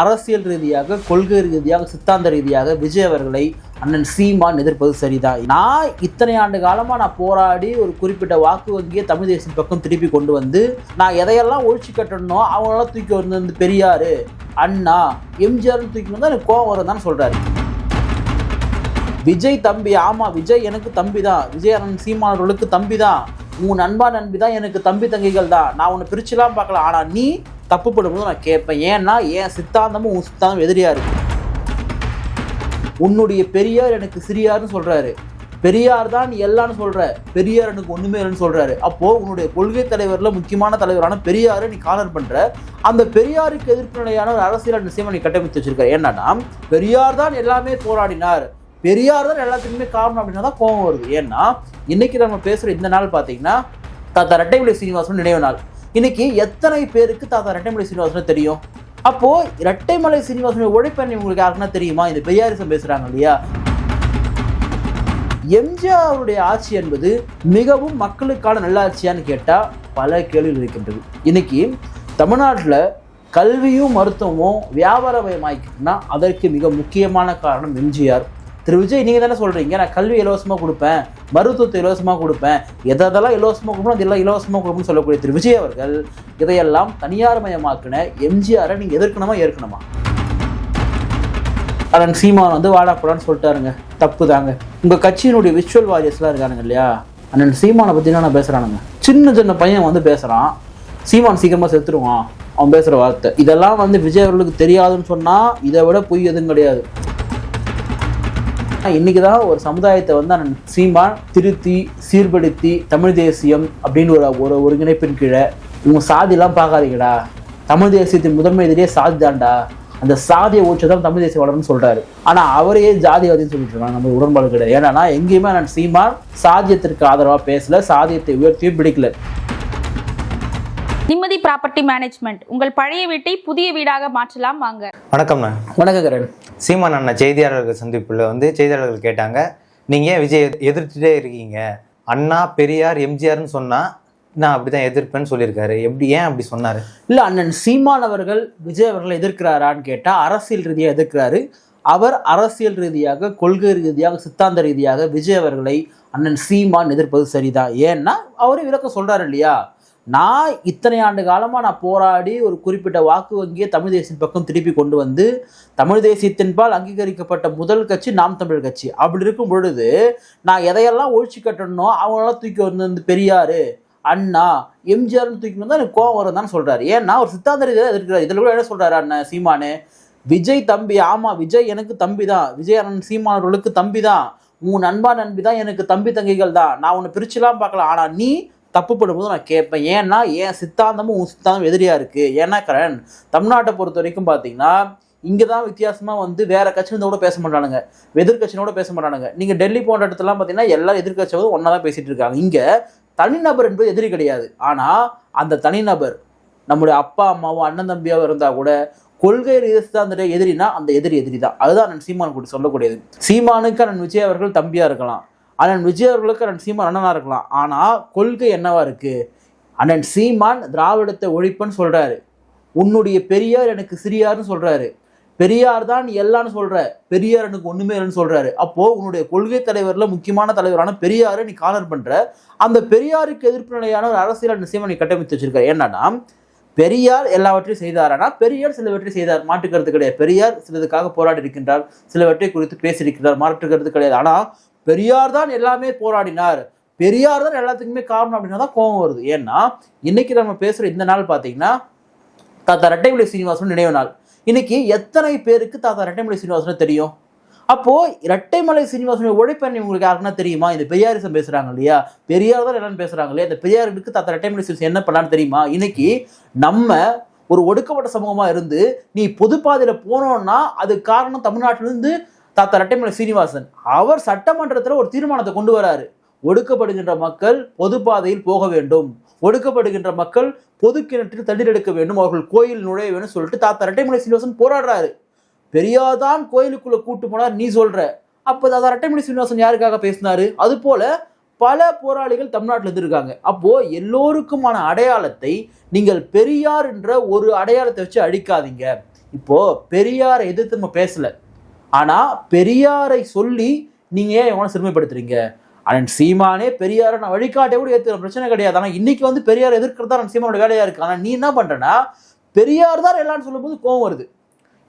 அரசியல் ரீதியாக கொள்கை ரீதியாக சித்தாந்த ரீதியாக விஜய் அவர்களை அண்ணன் சீமான் எதிர்ப்பது சரிதான். நான் இத்தனை ஆண்டு காலமாக நான் போராடி ஒரு குறிப்பிட்ட வாக்கு வங்கியை தமிழ் தேசிய பக்கம் திருப்பி கொண்டு வந்து நான் எதையெல்லாம் ஒழிச்சு கட்டணும் அவங்களெல்லாம் தூக்கி வந்து வந்து பெரியார் அண்ணா எம்ஜிஆர்னு தூக்கி வந்தால் எனக்கு கோவம் வரும் தான் சொல்கிறாரு விஜய் தம்பி ஆமாம் விஜய் எனக்கு தம்பி தான். விஜய் அண்ணன் சீமானவர்களுக்கு தம்பி தான். உன் நண்பா நண்பி தான் எனக்கு தம்பி தங்கைகள் தான். நான் உன்னை பிரிச்சுலாம் பார்க்கலாம் ஆனால் நீ தப்பு பண்ணும்போது நான் கேட்பேன். ஏன்னா என் சித்தாந்தமும் உன் சித்தாந்தம் எதிரியா இருக்கு. உன்னுடைய பெரியார் எனக்கு சிறியார்னு சொல்றாரு. பெரியார் தான் நீ எல்லாம்னு சொல்ற. பெரியார் எனக்கு ஒண்ணுமே இல்லைன்னு சொல்றாரு. அப்போ உன்னுடைய கொள்கை தலைவர்ல முக்கியமான தலைவரான பெரியார் நீ காலர் பண்ற. அந்த பெரியாருக்கு எதிர்ப்பு நிலையான ஒரு அரசியல் நிச்சயமா நீ கட்டமைத்து வச்சிருக்க என்னன்னா பெரியார் தான் எல்லாமே போராடினார். பெரியார் தான் எல்லாத்துக்குமே காரணம் அப்படின்னா தான் கோபம் வருது. ஏன்னா இன்னைக்கு நம்ம பேசுற இந்த நாள் பார்த்தீங்கன்னா தத்த ரெட்டைவிலை சீனிவாசன் நினைவு நாள். இன்னைக்கு எத்தனை பேருக்கு தாத்தா ரெட்டைமலை சீனிவாசன் தெரியும்? அப்போ இரட்டைமலை சீனிவாசனுடைய உழைப்பெண் உங்களுக்கு யாருக்குன்னா தெரியுமா? இந்த பெரியாரிசம் பேசுறாங்க இல்லையா? எம்ஜிஆருடைய ஆட்சி என்பது மிகவும் மக்களுக்கான நல்லாட்சியான்னு கேட்டால் பல கேள்விகள் இருக்கின்றது. இன்னைக்கு தமிழ்நாட்டில் கல்வியும் மருத்துவமும் வியாபார மயமாக்கிட்டுனா அதற்கு மிக முக்கியமான காரணம் எம்ஜிஆர். திரு விஜய் நீங்கள் தானே சொல்கிறீங்க நான் கல்வி இலவசமாக கொடுப்பேன். மருத்துவத்தை இலவசமாக கொடுப்பேன். எதெல்லாம் இலவசமாக கொடுக்கணும் அதெல்லாம் இலவசமாக கொடுக்கணும்னு சொல்லக்கூடிய திரு விஜய் அவர்கள் இதையெல்லாம் தனியார் மயமாக்கின எம்ஜிஆரை நீங்கள் எதிர்க்கணுமா ஏற்கணுமா? அதன் சீமான் வந்து வாடாப்படான்னு சொல்லிட்டாருங்க. தப்பு தாங்க உங்கள் கட்சியினுடைய விஷுவல் வாரியர்ஸ்லாம் இருக்கானுங்க இல்லையா? அண்ணன் சீமானை பற்றி நான் பேசுகிறானுங்க சின்ன சின்ன பையன் வந்து பேசுகிறான் சீமான் சீக்கிரமாக செத்துருவான். அவன் பேசுகிற வார்த்தை. இதெல்லாம் வந்து விஜய் அவர்களுக்கு தெரியாதுன்னு சொன்னால் இதை விட பொய் எதுவும் கிடையாது. இன்னைக்கு தான் ஒரு சமுதாயத்தை வந்து அண்ணன் சீமான் திருத்தி சீர்படுத்தி தமிழ் தேசியம் அப்படின்னு ஒரு ஒரு ஒருங்கிணைப்பின் கீழே இவங்க சாதிலாம் பார்க்காதீங்கடா. தமிழ் தேசியத்தின் முதன்மை எதிரியே சாதி தான்டா. அந்த சாதியை ஊற்றதான் தமிழ் தேசிய வளரும்னு சொல்றாரு. ஆனா அவரையே ஜாதிவாதின்னு சொல்லிட்டு இருக்காங்க நம்ம உடன்பாடு கிடையாது. ஏன்னா எங்கேயுமே நான் சீமான் சாதியத்திற்கு ஆதரவா பேசல சாதியத்தை உயர்த்தியும் பிடிக்கல. ப்ராப்பர்ட்டி மேனேஜ்மெண்ட் உங்கள் பழைய வீட்டை புதிய வீடாக மாற்றலாம் வாங்க. வணக்கம்ண்ணா. வணக்கம் கரண். சீமான் அண்ணா செய்தியாளர்கள் சந்திப்பில் வந்து செய்தியாளர்கள் கேட்டாங்க. நீங்கள் ஏன் விஜய் எதிர்- எதிர்த்துட்டே இருக்கீங்க? அண்ணா பெரியார் எம்ஜிஆர்னு சொன்னால் நான் அப்படி தான் எதிர்ப்பேன்னு சொல்லியிருக்காரு. எப்படி ஏன் அப்படி சொன்னார்? இல்ல அண்ணன் சீமான் அவர்கள் விஜய் அவர்களை எதிர்க்கிறாரான்னு கேட்டா அரசியல் ரீதியாக எதிர்க்கிறாரு. அவர் அரசியல் ரீதியாக கொள்கை ரீதியாக சித்தாந்த ரீதியாக விஜய் அவர்களை அண்ணன் சீமான் எதிர்ப்பது சரிதான். ஏன்னா அவரே விளக்கம் சொல்றாரு இல்லையா? நான் இத்தனை ஆண்டு காலமாக நான் போராடி ஒரு குறிப்பிட்ட வாக்கு வங்கியை தமிழ் தேசியத்தின் பக்கம் திருப்பி கொண்டு வந்து தமிழ் தேசியத்தின்பால் அங்கீகரிக்கப்பட்ட முதல் கட்சி நாம் தமிழ் கட்சி. அப்படி இருக்கும் பொழுது நான் எதையெல்லாம் ஒழிச்சு கட்டணும் அவங்களெல்லாம் தூக்கி வந்து பெரியார் அண்ணா எம்ஜிஆர்னு தூக்கி வந்தால் எனக்கு கோவம் வரும் தான் சொல்கிறாரு ஏன்னா ஒரு சித்தாந்த ரீதியாக எதிர்க்கிறார் இதில் கூட என்ன சொல்கிறாரு அண்ணன் சீமானு? விஜய் தம்பி ஆமாம் விஜய் எனக்கு தம்பி தான். விஜய் அண்ணன் சீமானவர்களுக்கு தம்பி தான். உன் நண்பா நண்பி தான் எனக்கு தம்பி தங்கைகள் தான். நான் உன்னை பிரிச்சுலாம் பார்க்கலாம் ஆனால் நீ தப்பு பண்ணும்போது நான் கேட்பேன். ஏன்னா என் சித்தாந்தமும் உன் சித்தாந்தம் எதிரியாக இருக்குது ஏன்னா கரண் தமிழ்நாட்டை பொறுத்த வரைக்கும் பார்த்தீங்கன்னா இங்கே தான் வித்தியாசமாக வந்து வேறு கட்சி கூட பேச மாட்டானுங்க. எதிர்கட்சியோட பேச மாட்டானுங்க. நீங்கள் டெல்லி போன்ற இடத்துலலாம் பார்த்தீங்கன்னா எல்லா எதிர்கட்சியோட ஒன்றா தான் பேசிகிட்டு இருக்காங்க. இங்கே தனிநபர் என்பது எதிரி கிடையாது. ஆனால் அந்த தனிநபர் நம்முடைய அப்பா அம்மாவும் அண்ணன் தம்பியாவோ இருந்தால் கூட கொள்கை ரீதியாக எதிரினா அந்த எதிரி எதிரி தான் அதுதான் நான் சீமான் கூட சொல்லக்கூடியது. சீமானுக்கு அண்ணன் விஜய் அவர்கள் தம்பியாக இருக்கலாம். அண்ணன் விஜய் அவர்களுக்கு அண்ணன் சீமான் அண்ணனாக இருக்கலாம். ஆனால் கொள்கை என்னவா இருக்குது அண்ணன் சீமான் திராவிடத்தை ஒழிப்புன்னு சொல்கிறாரு உன்னுடைய பெரியார் எனக்கு சிறியார்னு சொல்கிறாரு பெரியார் தான் எல்லான்னு எல்லாம்னு பெரியார் எனக்கு ஒன்றுமே இல்லைன்னு சொல்கிறாரு அப்போது உன்னுடைய கொள்கை தலைவரில் முக்கியமான தலைவரான பெரியாரை நீ காலர் பண்ணுற அந்த பெரியாருக்கு எதிர்ப்பு நிலையான ஒரு அரசியல் நிச்சயமா நீ கட்டமைத்து வச்சிருக்க என்னன்னா பெரியார் எல்லாவற்றையும் செய்தாரானா பெரியார் சிலவற்றை செய்தார். மாற்றுக்கிறது கிடையாது. பெரியார் சிலதுக்காக போராடி இருக்கின்றார். சிலவற்றை குறித்து பேசியிருக்கிறார் மாற்றுக்கிறது கிடையாது. ஆனால் பெரியார் தான் எல்லாமே போராடினார். பெரியார் தான் எல்லாத்துக்குமே காரணம் அப்படின்னா தான் கோபம் வருது. ஏன்னா இன்னைக்கு நம்ம பேசுகிற இந்த நாள் பார்த்தீங்கன்னா தாத்தா ரெட்டைமலை சீனிவாசன் நினைவு நாள். இன்னைக்கு எத்தனை பேருக்கு தாத்தா ரெட்டைமலை சீனிவாசன் தெரியும்? அப்போ இரட்டைமலை சீனிவாசனுடைய உழைப்பெண்ணை உங்களுக்கு யாருக்குன்னா தெரியுமா? இந்த பெரியாரிசம் பேசுறாங்க இல்லையா? பெரியார் தான் என்னன்னு பேசுறாங்க இல்லையா? இந்த பெரியாருக்கு தாத்தா ரெட்டைமலை சீனிவாசன் என்ன பண்ணான்னு தெரியுமா? இன்னைக்கு நம்ம ஒரு ஒடுக்கப்பட்ட சமூகமா இருந்து நீ பொதுப்பாதையில போனோம்னா அது காரணம் தமிழ்நாட்டிலிருந்து தாத்தா ரெட்டைமலை சீனிவாசன் அவர் சட்டமன்றத்தில் ஒரு தீர்மானத்தை கொண்டு வராரு. ஒடுக்கப்படுகின்ற மக்கள் பொதுப்பாதையில் போக வேண்டும். ஒடுக்கப்படுகின்ற மக்கள் பொது கிணற்றில் தண்ணீர் எடுக்க வேண்டும். அவர்கள் கோயில் நுழைய வேண்டும் சொல்லிட்டு தாத்தா ரெட்டைமலை சீனிவாசன் போராடுறாரு. பெரியாதான் கோயிலுக்குள்ள கூட்டு போனார் நீ சொல்ற. அப்போ தாத்தா ரெட்டைமலை சீனிவாசன் யாருக்காக பேசினாரு? அது போல பல போராளிகள் தமிழ்நாட்டில் இருந்திருக்காங்க. அப்போ எல்லோருக்குமான அடையாளத்தை நீங்கள் பெரியார் என்ற ஒரு அடையாளத்தை வச்சு அழிக்காதீங்க. இப்போ பெரியாரை எதிர்த்து நம்ம பேசல. ஆனால் பெரியாரை சொல்லி நீங்கள் ஏன் எவனை சிறுமைப்படுத்துறீங்க? அண்ணன் சீமானே பெரியாரை நான் வழிகாட்டே கூட ஏற்றுற பிரச்சனை கிடையாது. ஆனால் இன்னைக்கு வந்து பெரியார் எதிர்க்கிறது தான் சீமானோட வேலையாக இருக்குது ஆனால் நீ என்ன பண்ணுறேன்னா பெரியார் தான் எல்லாம்னு சொல்லும்போது கோவம் வருது.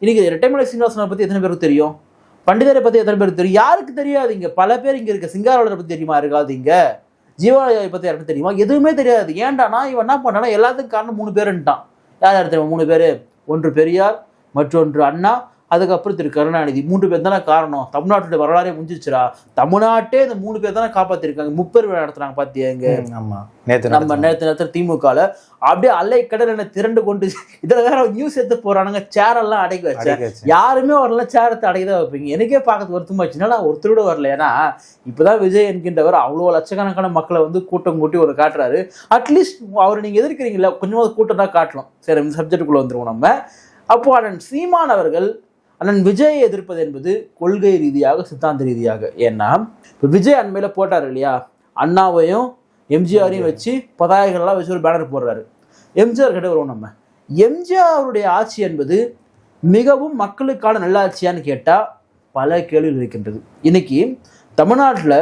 இன்னைக்கு இரட்டைமலை சீனிவாசனை பற்றி எத்தனை பேருக்கு தெரியும்? பண்டிதரை பற்றி எத்தனை பேருக்கு தெரியும்? யாருக்கு தெரியாது இங்கே? பல பேர் இங்கே இருக்க. சிங்காரவளரை பற்றி தெரியுமா? இருக்காது இங்கே? ஜீவாலயாவை பற்றி யாருக்கு தெரியுமா? எதுவுமே தெரியாது. ஏன்டானா இவன் என்ன பண்ணானா எல்லாத்துக்கும் காரணம் மூணு பேருன்ட்டான். யார் யார் தெரியுமா? மூணு பேர். ஒன்று பெரியார் மற்றொன்று அண்ணா. அதுக்கப்புறம் திரு கருணாநிதி. மூன்று பேர் தானே காரணம். தமிழ்நாட்டுடைய வரலாறே முடிஞ்சிச்சுரா தமிழ்நாட்டே இந்த மூணு பேர் தானே காப்பாத்திருக்காங்க. முப்பெரு விழா நடத்துறாங்க பாத்தியா இங்க? ம், ஆமா. நேத்து நம்ம. நேரத்து நேரத்தில் திமுகல. அப்படியே அலை கடல் என்ன திரண்டு கொண்டு இதுல வேற நியூஸ் எடுத்து போறானுங்க. சேர் எல்லாம் அடைக்க வச்ச. யாருமே வரல. சேரத்தை அடைக்கதான் வைப்பீங்க. எனக்கே பார்க்கறது வருத்தமாச்சு என்னடா ஒருத்தரோட வரல. ஏன்னா இப்பதான் விஜய் என்கின்றவர் அவ்வளோ லட்சக்கணக்கான மக்களை வந்து கூட்டம் கூட்டி ஒரு காட்டுறாரு. அட்லீஸ்ட் அவர் நீங்க எதிர்க்கிறீங்களா கொஞ்சமாவது கூட்டம் தான் காட்டலாம் சரி சப்ஜெக்டுக்குள்ள வந்துருவோம் நம்ம. அப்போ அண்ணன் சீமான் அவர்கள் அண்ணன் விஜயை எதிர்ப்பது என்பது கொள்கை ரீதியாக சித்தாந்த ரீதியாக. ஏன்னா இப்போ விஜய் அண்மையில போட்டார் இல்லையா? அண்ணாவையும் எம்ஜிஆரையும் வச்சு பதாகைகள்லாம் வச்சு ஒரு பேனர் போடுறாரு. எம்ஜிஆர் கிட்ட வருவோம் நம்ம. எம்ஜிஆருடைய ஆட்சி என்பது மிகவும் மக்களுக்கான நல்லாட்சியான்னு கேட்டால் பல கேள்விகள் இருக்கின்றது. இன்னைக்கு தமிழ்நாட்டில்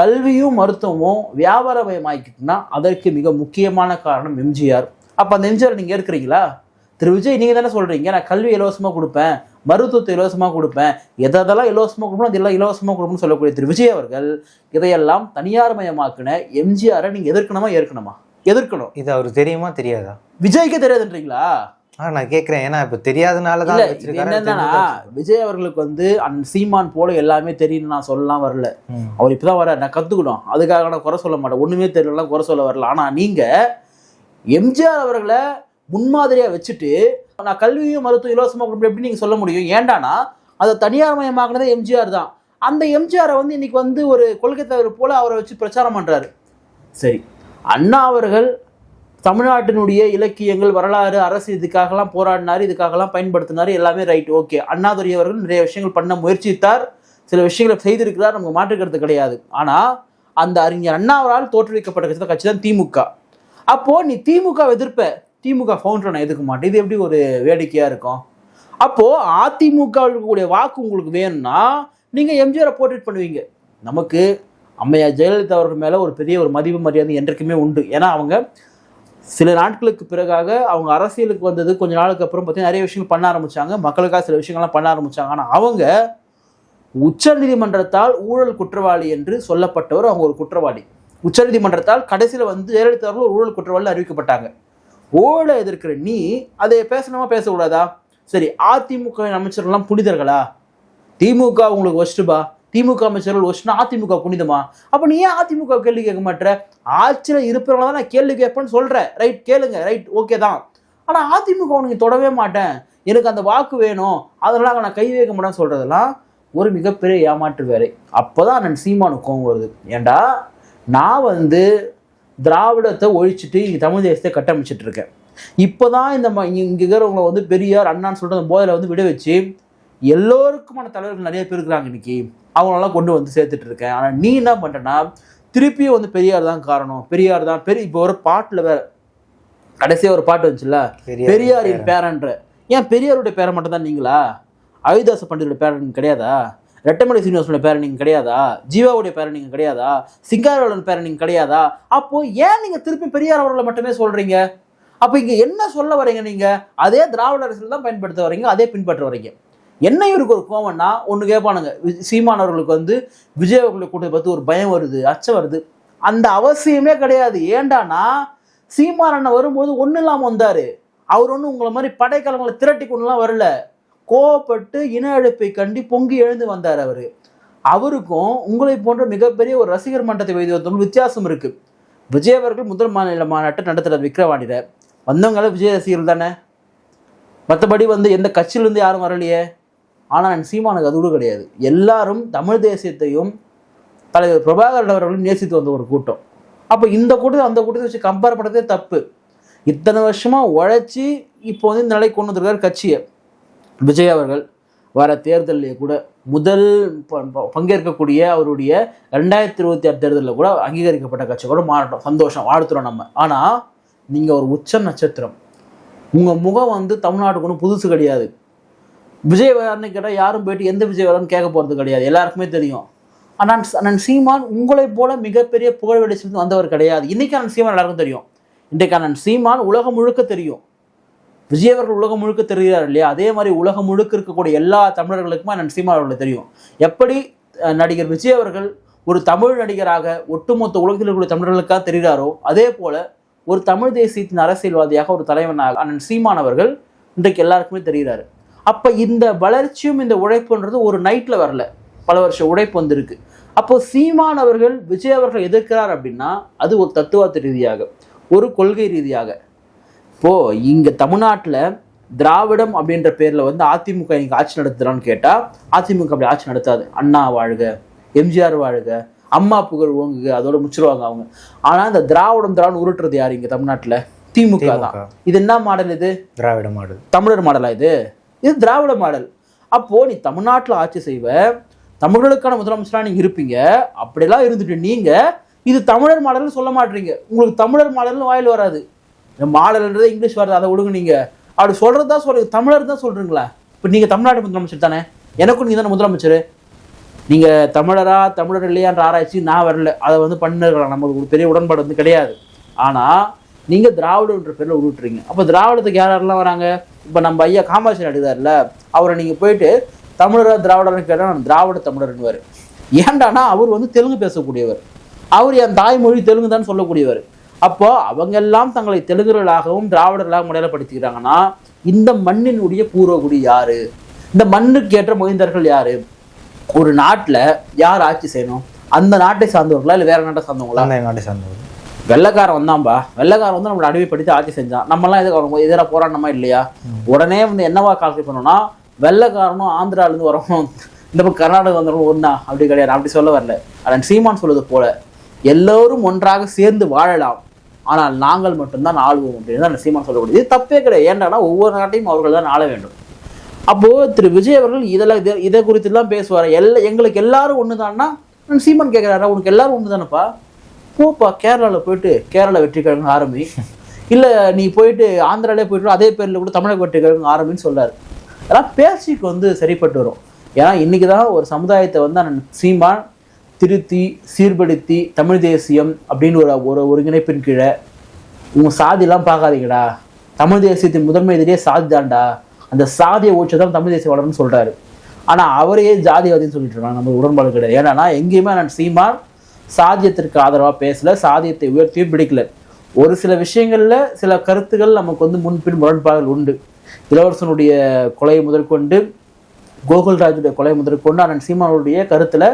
கல்வியும் மருத்துவமும் வியாபாரமயமாக்கிட்டுனா அதற்கு மிக முக்கியமான காரணம் எம்ஜிஆர். அப்போ அந்த எம்ஜிஆர் நீங்கள் ஏற்கிறீங்களா? திரு விஜய் நீங்கள் தானே சொல்கிறீங்க நான் கல்வி இலவசமாக கொடுப்பேன். மருத்துவத்தை இலவசமாக கொடுப்பேன். எதெல்லாம் இலவசமாக கொடுப்போம் அதெல்லாம் இலவசமாக கொடுப்போம்னு சொல்லக்கூடிய திரு விஜய் அவர்கள் இதையெல்லாம் தனியார்மயமாக்கின எம்ஜிஆரை நீங்கள் எதிர்க்கணுமா ஏற்கணுமா? எதிர்க்கணும். இது அவருக்கு தெரியுமா தெரியாதா? விஜய்க்கே தெரியாதுன்றீங்களா? ஆ நான் கேக்குறேன் ஏன்னா இப்ப தெரியாதனால தான் என்னன்னா விஜய் அவர்களுக்கு வந்து அந்த சீமான் போல எல்லாமே தெரியும் நான் சொல்லலாம் வரல. அவர் இப்பதான் வர நான் கத்துக்கணும். அதுக்காக நான் குறை சொல்ல மாட்டேன். ஒண்ணுமே தெரியலாம் குறை சொல்ல வரல. ஆனா நீங்க எம்ஜிஆர் அவர்களை முன்மாதிரியா வச்சுட்டு நான் கல்வியும் மருத்துவம் இலவசமா கொடுப்பேன் எப்படி நீங்க சொல்ல முடியும். ஏன்டானா அதை தனியார் மயமாக்குனதே எம்ஜிஆர் தான். அந்த எம்ஜிஆரை வந்து இன்னைக்கு வந்து ஒரு கொள்கை தலைவர் போல அவரை வச்சு பிரச்சாரம் பண்றாரு. சரி. அண்ணா அவர்கள் தமிழ்நாட்டினுடைய இலக்கியங்கள் வரலாறு அரசு இதுக்காகலாம் போராடினார் இதுக்காகலாம் பயன்படுத்தினார் எல்லாமே ரைட் ஓகே அண்ணாதுரை அவர்கள் நிறைய விஷயங்கள் பண்ண முயற்சித்தார். சில விஷயங்களை செய்திருக்கிறார் நமக்கு மாற்றுக்கிறது கிடையாது. ஆனா அந்த அறிஞர் அண்ணாவரால் தோற்றுவிக்கப்பட்ட கட்சி தான் கட்சி தான் திமுக. அப்போ நீ திமுக எதிர்ப்ப திமுக ஃபவுண்டர் நான் எதுக்க மாட்டேன். இது எப்படி ஒரு வேடிக்கையாக இருக்கும்? அப்போது அதிமுக இருக்கக்கூடிய வாக்கு உங்களுக்கு வேணும்னா நீங்கள் எம்ஜிஆரை போர்ட்ரேட் பண்ணுவீங்க. நமக்கு அம்மையா ஜெயலலிதா அவர்கள் மேலே ஒரு பெரிய ஒரு மதிப்பு மரியாதை என்றைக்குமே உண்டு. ஏன்னா அவங்க சில நாட்களுக்கு பிறகாக அவங்க அரசியலுக்கு வந்தது கொஞ்ச நாளுக்கு அப்புறம் பார்த்தீங்கன்னா நிறைய விஷயங்கள் பண்ண ஆரம்பித்தாங்க மக்களுக்காக சில விஷயங்கள்லாம் பண்ண ஆரம்பித்தாங்க ஆனால் அவங்க உச்சநீதிமன்றத்தால் ஊழல் குற்றவாளி என்று சொல்லப்பட்டவர் அவங்க ஒரு குற்றவாளி. உச்சநீதிமன்றத்தால் கடைசியில் வந்து ஜெயலலிதா அவர்கள் ஒரு ஊழல் குற்றவாளி அறிவிக்கப்பட்டாங்க. ஊழலை எதிர்க்கிற நீ அதை பேசணுமா பேசக்கூடாதா? சரி அதிமுக அமைச்சர்கள்லாம் புனிதர்களா? திமுக உங்களுக்கு ஒஸ்ட்டுபா திமுக அமைச்சர்கள் ஒஸ்ட்னா அதிமுக புனிதமா? அப்போ நீ ஏன் அதிமுக கேள்வி கேட்க மாட்டேற? ஆட்சியில் இருப்பவங்கள தான் நான் கேள்வி கேட்பேன்னு சொல்கிறேன் ரைட் கேளுங்க. ரைட் ஓகே தான். ஆனால் அதிமுக உனக்கு தொடவே மாட்டேன். எனக்கு அந்த வாக்கு வேணும். அதெல்லாம் நான் கை வைக்க மாட்டேன்னு சொல்கிறதெல்லாம் ஒரு மிகப்பெரிய ஏமாற்று வேலை. அப்போ தான் அண்ணன் சீமானு கோவம் வருது. ஏன்டா நான் வந்து திராவிடத்தை ஒழிச்சிட்டு இங்க தமிழ் தேசத்தை கட்டமைச்சிட்டு இருக்கேன் இப்போதான் இந்த ம- இங்க இங்க இருக்கிறவங்களை வந்து பெரியார் அண்ணான்னு சொல்லிட்டு அந்த போதையில வந்து விட வச்சு எல்லோருக்குமான தலைவர்கள் நிறைய பேர் இருக்கிறாங்க இன்னைக்கு. அவங்களெல்லாம் கொண்டு வந்து சேர்த்துட்டு இருக்கேன் ஆனால் நீ என்ன பண்றேன்னா திருப்பியும் வந்து பெரியார் தான் காரணம். பெரியார் தான் பெரிய இப்போ ஒரு பாட்டில் வேற கடைசியாக ஒரு பாட்டு வந்துச்சுல்ல? பெரியார் பெரியாரின் பேரன்ற. ஏன் பெரியாருடைய பேரை மட்டும் தான் நீங்களா? அவிதாச பண்டிதோட பேரன் கிடையாதா? ரெட்டமலை சீனிவாசனோட பேரன் நீங்கள் கிடையாதா? ஜீவாவுடைய பேரன் நீங்கள் கிடையாதா? சிங்காரவளன் பேரன் நீங்கள் கிடையாதா? அப்போது ஏன் நீங்கள் திருப்பி பெரியார் அவர்களை மட்டுமே சொல்கிறீங்க அப்போ இங்கே என்ன சொல்ல வரீங்க நீங்கள் அதே திராவிட அரசியல் தான் பயன்படுத்த வரீங்க அதே பின்பற்ற வரீங்க. என்ன இவருக்கு ஒரு கோவம்னா ஒன்று கேட்பானுங்க சீமானவர்களுக்கு வந்து விஜய் அவர்களை கூட்டத்தை பார்த்து ஒரு பயம் வருது அச்சம் வருது. அந்த அவசியமே கிடையாது. ஏண்டானா சீமான் அண்ணன் வரும்போது ஒன்றும் இல்லாமல் வந்தார். அவர் ஒன்றும் உங்களை மாதிரி படைக்கலங்களை திரட்டி கொண்டுலாம் வரல. கோவப்பட்டு இன அழைப்பை கண்டி பொங்கி எழுந்து வந்தார் அவர். அவருக்கும் உங்களை போன்ற மிகப்பெரிய ஒரு ரசிகர் மன்றத்தை வைத்தவர்களுக்கும் வித்தியாசம் இருக்கு. விஜய் அவர்கள் முதல் மாநில மாநாட்டை நடத்துறார் விக்ரவாண்டியில வந்தவங்கள விஜய் ரசிகர்கள் தானே? மற்றபடி வந்து எந்த கட்சியிலேருந்து யாரும் வரலையே? ஆனால் நான் சீமானுக்கு அது கூட கிடையாது. எல்லாரும் தமிழ் தேசியத்தையும் தலைவர் பிரபாகரன் அவர்களும் நேசித்து வந்த ஒரு கூட்டம். அப்போ இந்த கூட்டத்தை அந்த கூட்டத்தை வச்சு கம்பேர் பண்ணுறதே தப்பு. இத்தனை வருஷமாக உழைச்சி இப்போ வந்து இந்த நிலைக்கு கொண்டு வந்திருக்காரு கட்சியை. விஜய் அவர்கள் வர தேர்தலிலே கூட முதல் ப- ப- பங்கேற்கக்கூடிய அவருடைய ரெண்டாயிரத்தி இருபத்தி ஆறு தேர்தலில் கூட அங்கீகரிக்கப்பட்ட கட்சி கூட மாறட்டும். சந்தோஷம் வாழ்த்துறோம் நம்ம. ஆனால் நீங்கள் ஒரு உச்ச நட்சத்திரம். உங்கள் முகம் வந்து தமிழ்நாட்டுக்கு ஒன்றும் புதுசு கிடையாது. விஜய் வரான்னு கேட்டால் யாரும் போயிட்டு எந்த விஜய் வரான்னு கேட்க போகிறது கிடையாது. எல்லாருக்குமே தெரியும். அண்ணன் அண்ணன் சீமான் உங்களைப் போல மிகப்பெரிய புகழ் வெளிச்சத்துக்கு வந்தவர் கிடையாது. இன்றைக்கி அண்ணன் சீமான் எல்லாருக்கும் தெரியும். இன்றைக்கு அண்ணன் சீமான் உலகம் முழுக்க தெரியும். விஜய் அவர்கள் உலகம் முழுக்க தெரிகிறார் இல்லையா? அதே மாதிரி உலகம் முழுக்க இருக்கக்கூடிய எல்லா தமிழர்களுக்குமே அண்ணன் சீமா அவர்களை தெரியும். எப்படி நடிகர் விஜய் அவர்கள் ஒரு தமிழ் நடிகராக ஒட்டுமொத்த உலகில் இருக்கக்கூடிய தமிழர்களுக்காக தெரிகிறாரோ அதே போல ஒரு தமிழ் தேசியத்தின் அரசியல்வாதியாக ஒரு தலைவனாக அண்ணன் சீமான் அவர்கள் இன்றைக்கு எல்லாருக்குமே தெரிகிறாரு. அப்போ இந்த வளர்ச்சியும் இந்த உழைப்புன்றது ஒரு நைட்டில் வரல. பல வருஷம் உழைப்பு வந்திருக்கு. அப்போ சீமான் அவர்கள் விஜய் அவர்கள் எதிர்க்கிறார் அப்படின்னா அது ஒரு தத்துவார்த்த ரீதியாக ஒரு கொள்கை ரீதியாக இப்போ இங்க தமிழ்நாட்டுல திராவிடம் அப்படின்ற பேர்ல வந்து அதிமுக இன்னைக்கு ஆட்சி நடத்துறான்னு கேட்டா அதிமுக அப்படி ஆட்சி நடத்தாது. அண்ணா வாழ்க எம்ஜிஆர் வாழ்க அம்மா புகழ் ஓங்குக அதோட முச்சிருவாங்க அவங்க. ஆனா இந்த திராவிடம் திராவிடம் உருட்டுறது யாரு இங்க தமிழ்நாட்டுல? திமுக தான். இது என்ன மாடல் இது? திராவிட மாடல். தமிழர் மாடலா இது? இது திராவிட மாடல். அப்போ நீ தமிழ்நாட்டுல ஆட்சி செய்வ தமிழர்களுக்கான முதலமைச்சரா நீங்க இருப்பீங்க. அப்படியெல்லாம் இருந்துட்டு நீங்க இது தமிழர் மாடல்னு சொல்ல மாட்டீங்க. உங்களுக்கு தமிழர் மாடல்னு வாயில் வராது. மாடல்ன்றது இங்கிலீஷ் வருது அதை விடுங்க நீங்க. அப்படி தான் சொல்றீங்க. தமிழர் தான் சொல்றீங்களா? இப்போ நீங்க தமிழ்நாடு முதலமைச்சர் தானே? எனக்கும் நீங்க தானே முதலமைச்சர்? நீங்க தமிழரா தமிழர் இல்லையான்ற ஆராய்ச்சி நான் வரல. அதை வந்து பண்ணிருக்கலாம். நமக்கு ஒரு பெரிய உடன்பாடு வந்து கிடையாது. ஆனா நீங்க திராவிடன்ற பேர்ல உருட்டுறீங்க. அப்போ திராவிடத்துக்கு யார் யாரெல்லாம் வராங்க? இப்போ நம்ம ஐயா காமாட்சி நடிகார்ல அவரை நீங்க போயிட்டு தமிழரா திராவிடர்னு கேட்டால் நான் திராவிட தமிழர்னுவார் ஏண்டானா அவர் வந்து தெலுங்கு பேசக்கூடியவர். அவர் என் தாய்மொழி தெலுங்கு தான் சொல்லக்கூடியவர். அப்போ அவங்க எல்லாம் தங்களை தெலுங்குகளாகவும் திராவிடர்களாகவும் முறையிலப்படுத்திக்கிறாங்கன்னா இந்த மண்ணினுடைய பூர்வகுடி யாரு? இந்த மண்ணுக்கு ஏற்ற மொழிந்தர்கள் யாரு? ஒரு நாட்டுல யார் ஆட்சி செய்யணும்? அந்த நாட்டை சார்ந்தவர்களா இல்லை வேற நாட்டை சார்ந்தவங்களா? நாட்டை சார்ந்தவர் வெள்ளைக்காரன் வந்தான்பா. வெள்ளைக்காரன் வந்து நம்மளை அடிமைப்படுத்தி ஆட்சி செஞ்சான். நம்மலாம் எதுக்கு எதிராக போராடணுமா இல்லையா? உடனே வந்து என்னவா கால்குலேட் பண்ணோம்னா வெள்ளைக்காரனும் ஆந்திராலேருந்து வரணும் இந்த பக்கம் கர்நாடகா வந்துடும் ஒன்றா அப்படி கிடையாது. அப்படி சொல்ல வரல. அதன் சீமான் சொல்வது போல எல்லோரும் ஒன்றாக சேர்ந்து வாழலாம். ஆனால் நாங்கள் மட்டும்தான் ஆளுவோம் அப்படின்னு தான் சீமான் சொல்லக்கூடியது. இது தப்பே கிடையாது. ஏன்டா ஒவ்வொரு நாட்டையும் அவர்கள் தான் ஆள வேண்டும். அப்போ திரு விஜய் அவர்கள் இதெல்லாம் இதை இதை குறித்துலாம் பேசுவார்? எல்லா எங்களுக்கு எல்லாரும் ஒன்று தான்னா சீமான் கேட்குறாரா உனக்கு எல்லாரும் ஒன்று தானேப்பா போப்பா கேரளாவில் போயிட்டு கேரளா வெற்றி கழகம் ஆரம்பி. இல்லை நீ போயிட்டு ஆந்திராலே போயிட்டு அதே பேரில் கூட தமிழக வெற்றி கழகம் ஆரம்பின்னு சொல்றாரு அதெல்லாம் பேச்சுக்கு வந்து சரிப்பட்டு வரும். ஏன்னா இன்னைக்கு தான் ஒரு சமுதாயத்தை வந்து அண்ணன் சீமான் திருத்தி சீர்படுத்தி தமிழ் தேசியம் அப்படின்னு ஒரு ஒரு ஒருங்கிணைப்பின் கீழே உங்கள் சாதியெல்லாம் பார்க்காதீங்கடா. தமிழ் தேசியத்தின் முதன்மை எதிரியே சாதி தான்டா. அந்த சாதியை ஓச்சு தான் தமிழ் தேசிய வளரும்னு சொல்கிறாரு ஆனால் அவரையே ஜாதிவாதின்னு சொல்லிட்டு இருக்காங்க. நம்ம உடன்பாடு கிடையாது. ஏன்னா எங்கேயுமே நான் சீமான் சாதியத்திற்கு ஆதரவாக பேசல. சாதியத்தை உயர்த்தியும் பிடிக்கல. ஒரு சில விஷயங்களில் சில கருத்துக்கள் நமக்கு வந்து முன்பின் முரண்பாடுகள் உண்டு. இளவரசனுடைய கொலை முதற்கொண்டு கோகுல்ராஜுடைய கொலை முதற்கொண்டு அண்ணன் சீமானுடைய கருத்தில்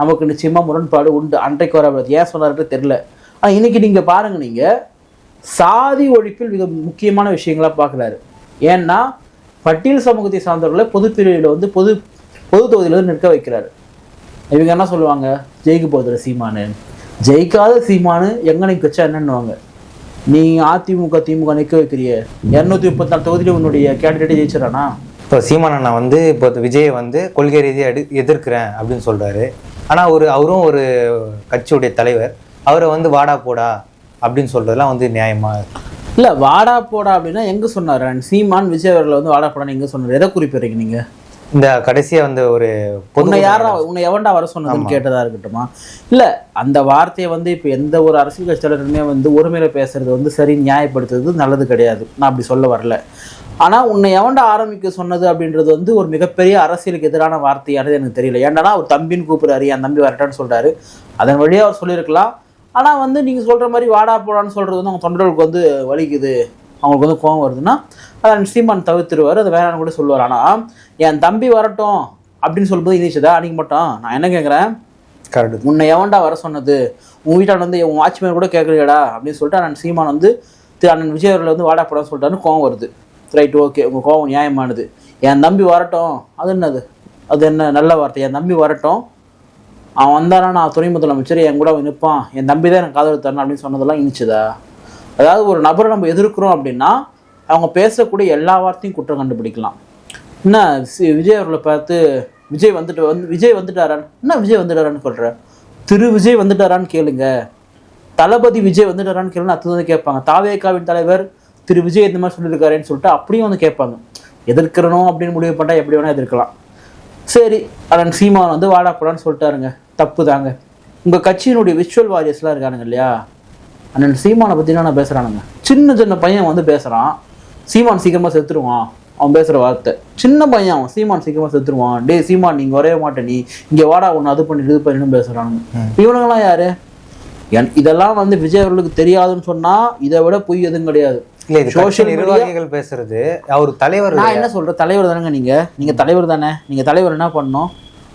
நமக்கு நிச்சயமாக முரண்பாடு உண்டு. அன்றைக்கு வர ஏன் சொன்னார்னு தெரில ஆனால் இன்றைக்கி நீங்கள் பாருங்க நீங்கள் சாதி ஒழிப்பில் மிக முக்கியமான விஷயங்களாக பார்க்குறாரு. ஏன்னா பட்டியல் சமூகத்தை சார்ந்தவர்களை பொதுப்பிரிவில் வந்து பொது பொது தொகுதியில் வந்து நிற்க வைக்கிறாரு. இவங்க என்ன சொல்லுவாங்க? ஜெயிக்க போகுதுல சீமானு. ஜெயிக்காத சீமானு எங்கே நிற்க வச்சா என்னன்னுவாங்க. நீ அதிமுக திமுக நிற்க வைக்கிறிய. இரநூத்தி முப்பத்தி நாலு தொகுதியில் உன்னுடைய கேண்டிடேட்டை ஜெயிச்சிடறானா? இப்போ சீமான் அண்ணா வந்து இப்போ விஜயை வந்து கொள்கை ரீதியாக எடு எதிர்க்கிறேன் அப்படின்னு சொல்கிறாரு ஆனா ஒரு அவரும் ஒரு கட்சியுடைய தலைவர். அவரை வந்து வாடா போடா அப்படின்னு சொல்றதெல்லாம் வந்து நியாயமா இல்ல வாடா போடா அப்படின்னா எங்க சொன்னாரு? சீமான் விஜய் அவர்களை வந்து வாடா போடான்னு எங்க சொன்னாரு? எதை குறிப்பிடுறீங்க நீங்க? இந்த கடைசியா வந்து ஒரு உன்னை யாரா உன்னை எவன்டா வர சொன்னதுன்னு கேட்டதா இருக்கட்டுமா? இல்ல அந்த வார்த்தையை வந்து இப்ப எந்த ஒரு அரசியல் கட்சி தலைவருமே வந்து ஒருமையில பேசுறது வந்து சரி நியாயப்படுத்துறது நல்லது கிடையாது. நான் அப்படி சொல்ல வரல. ஆனா உன்னை எவன்டா ஆரம்பிக்க சொன்னது அப்படின்றது வந்து ஒரு மிகப்பெரிய அரசியலுக்கு எதிரான வார்த்தையானது எனக்கு தெரியல. ஏன்டா அவர் தம்பின்னு கூப்பிடுறாரு என் தம்பி வரட்டான்னு சொல்றாரு. அதன் வழியா அவர் சொல்லியிருக்கலாம். ஆனா வந்து நீங்க சொல்ற மாதிரி வாடா போடான்னு சொல்றது வந்து அவங்க தொண்டர்களுக்கு வந்து வலிக்குது. அவங்களுக்கு வந்து கோவம் வருதுன்னா அதை சீமான் தவிர்த்துருவார் அது வேணாம்னு கூட சொல்லுவார். ஆனா என் தம்பி வரட்டும் அப்படின்னு சொல்லும்போது இனிச்சதா அன்னைக்கு மட்டும் நான் என்ன கேட்குறேன் கரெக்ட் உன்னை எவன்டா வர சொன்னது? உன் வீட்டாண்ட வந்து உன் வாட்ச்மேன் கூட கேட்குறியடா அப்படின்னு சொல்லிட்டு அண்ணன் சீமான் வந்து அண்ணன் விஜய் அவர்கள் வந்து வாடா போடான்னு சொல்லிட்டாருன்னு கோவம் வருது. ரைட் ஓகே உங்கள் கோவம் நியாயமானது. என் தம்பி வரட்டும். அது என்னது? அது என்ன நல்ல வார்த்தை? என் தம்பி வரட்டும். அவன் வந்தானா? நான் துணை முதலமைச்சர். என் கூட அவன் நிற்பான். என் தம்பி தான் எனக்கு காதல் தரணும் அப்படின்னு சொன்னதெல்லாம் இனிச்சுதா? அதாவது ஒரு நபரை நம்ம எதிர்க்கிறோம் அப்படின்னா அவங்க பேசக்கூடிய எல்லா வார்த்தையும் குற்றம் கண்டுபிடிக்கலாம். என்ன விஜய் அவர்களை பார்த்து விஜய் வந்துட்டு வந்து விஜய் வந்துட்டாரான்னு என்ன விஜய் வந்துட்டாரான்னு சொல்ற? திரு விஜய் வந்துட்டாரான்னு கேளுங்க. தளபதி விஜய் வந்துட்டாரான்னு கேளுன்னு அது வந்து கேட்பாங்க. தாவேக்காவின் தலைவர் திரு விஜய் இந்த மாதிரி சொல்லியிருக்காருன்னு சொல்லிட்டு அப்படியும் வந்து கேட்பாங்க. எதிர்க்கிறணும் அப்படின்னு முடிவு பண்ணா எப்படி வேணா எதிர்க்கலாம். சரி அண்ணன் சீமான் வந்து வாடா போடான்னு சொல்லிட்டாருங்க. தப்பு தாங்க. உங்க கட்சியினுடைய விஷுவல் வாரியர்ஸ்லாம் இருக்கானுங்க இல்லையா? அண்ணன் சீமானை பத்தி நான் பேசுறானுங்க? சின்ன சின்ன பையன் வந்து பேசுறான். சீமான் சீக்கிரமா செத்துருவான். அவன் பேசுற வார்த்தை. சின்ன பையன் அவன் சீமான் சீக்கிரமா செத்துருவான். டேய் சீமான் நீங்க வரவே மாட்டே நீ. இங்க வாடா ஒன்று அது பண்ணி இது பண்ணின்னு பேசுறானுங்க. இவனுங்களாம் யாரு? என்- இதெல்லாம் வந்து விஜய் அவர்களுக்கு தெரியாதுன்னு சொன்னா இதை விட பொய் எதுவும் கிடையாது. இல்ல இது media- நிர்வாகிகள் பேசுறது அவர் தலைவர் நான் என்ன சொல்றேன் தலைவர் தானேங்க நீங்க. நீங்க தலைவர் தானே. நீங்க தலைவர் என்ன பண்ணணும்?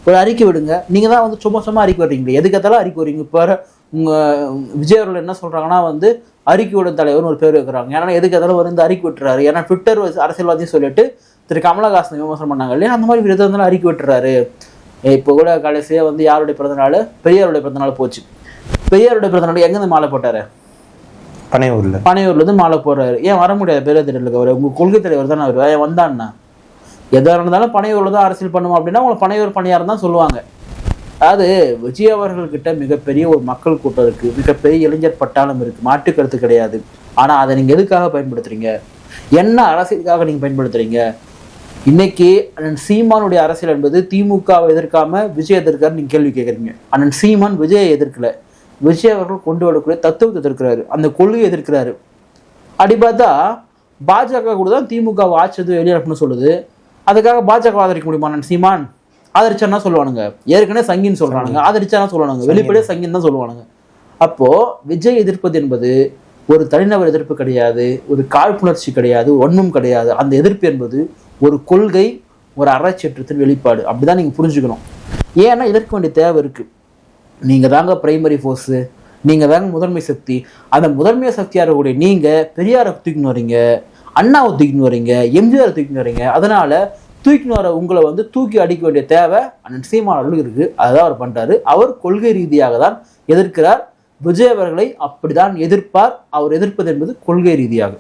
ஒரு அறிக்கை விடுங்க. நீங்க தான் வந்து சும்மா சும்மா அறிக்கை வர்றீங்களே எதுக்கத்தாலும் அறிக்கை வரீங்க இப்போ வர உங்க விஜய் அவர்கள் என்ன சொல்றாங்கன்னா வந்து அறிக்கை விடும் தலைவர்னு ஒரு பேர் வைக்கிறாங்க. ஏன்னா எதுக்கத்தாலும் வந்து அறிக்கை விட்டுறாரு. ஏன்னா ட்விட்டர் அரசியல்வாதியும் சொல்லிட்டு திரு கமலஹாசன் விமர்சனம் பண்ணாங்க இல்லையா? அந்த மாதிரி விருது இருந்தாலும் அறிக்கை விட்டுறாரு. இப்போ கூட கடைசியா வந்து யாருடைய பிறந்தநாள் பெரியாருடைய பிறந்தநாள் போச்சு. பெரியாருடைய பிறந்தநாள் எங்கேருந்து மாலை போட்டாரு? பனையூர்ல. பனையூர்ல இருந்து மாலை போடுறாரு ஏன் வர முடியாது? பெரியார் அவர் உங்க கொள்கை தலைவர் தானே அவர். ஏன் வந்தான்னா எதாக இருந்தாலும் பனையூர்ல தான் அரசியல் பண்ணுவோம் அப்படின்னா உங்களை பனையூர் பணியாரம் தான் சொல்லுவாங்க. அதாவது விஜய் அவர்கள்கிட்ட மிகப்பெரிய ஒரு மக்கள் கூட்டம் இருக்கு. மிகப்பெரிய இளைஞர் பட்டாளம் இருக்கு. மாற்று கருத்து கிடையாது. ஆனா அதை நீங்க எதுக்காக பயன்படுத்துறீங்க? என்ன அரசியலுக்காக நீங்க பயன்படுத்துறீங்க? இன்னைக்கு அண்ணன் சீமானுடைய அரசியல் என்பது திமுகவை எதிர்க்காம விஜய் எதிர்க்காரு நீங்க கேள்வி கேட்குறீங்க அண்ணன் சீமான் விஜயை எதிர்க்கல. விஜய் அவர்கள் கொண்டு வரக்கூடிய தத்துவத்தை எதிர்க்கிறாரு. அந்த கொள்கையை எதிர்க்கிறாரு. அப்படி பார்த்தா பாஜக கூட தான் திமுக ஆட்சி வெளியே அனுப்பணும்னு சொல்லுது. அதுக்காக பாஜக ஆதரிக்க முடியுமா சீமான்? ஆதரிச்சானா சொல்லுவானுங்க. ஏற்கனவே சங்கின்னு சொல்றானுங்க. ஆதரிச்சானா சொல்லுவானுங்க. வெளிப்படையே சங்கின்னு. தான் சொல்லுவானுங்க. அப்போ விஜய் எதிர்ப்பது என்பது ஒரு தனிநபர் எதிர்ப்பு கிடையாது ஒரு காழ்ப்புணர்ச்சி கிடையாது ஒன்றும் கிடையாது. அந்த எதிர்ப்பு என்பது ஒரு கொள்கை ஒரு அறச்சேற்றத்தின் வெளிப்பாடு. அப்படிதான் நீங்க புரிஞ்சுக்கணும். ஏன்னா எதிர்க்க வேண்டிய தேவை இருக்கு. நீங்கள் தாங்க பிரைமரி ஃபோர்ஸு நீங்கள் தாங்க முதன்மை சக்தி. அந்த முதன்மை சக்தியாக இருக்கக்கூடிய நீங்கள் பெரியாரை தூக்கின்னு வரீங்க அண்ணாவை தூக்கின்னு வரீங்க எம்ஜிஆரை தூக்கின்னு வரீங்க. அதனால் தூக்கின்னு வர உங்களை வந்து தூக்கி அடிக்க வேண்டிய தேவை அண்ணன் சீமானவர்களுக்கு இருக்குது அதுதான் அவர் பண்ணுறாரு அவர் கொள்கை ரீதியாக தான் எதிர்க்கிறார். விஜய் அவர்களை அப்படிதான் எதிர்ப்பார். அவர் எதிர்ப்பது என்பது கொள்கை ரீதியாக.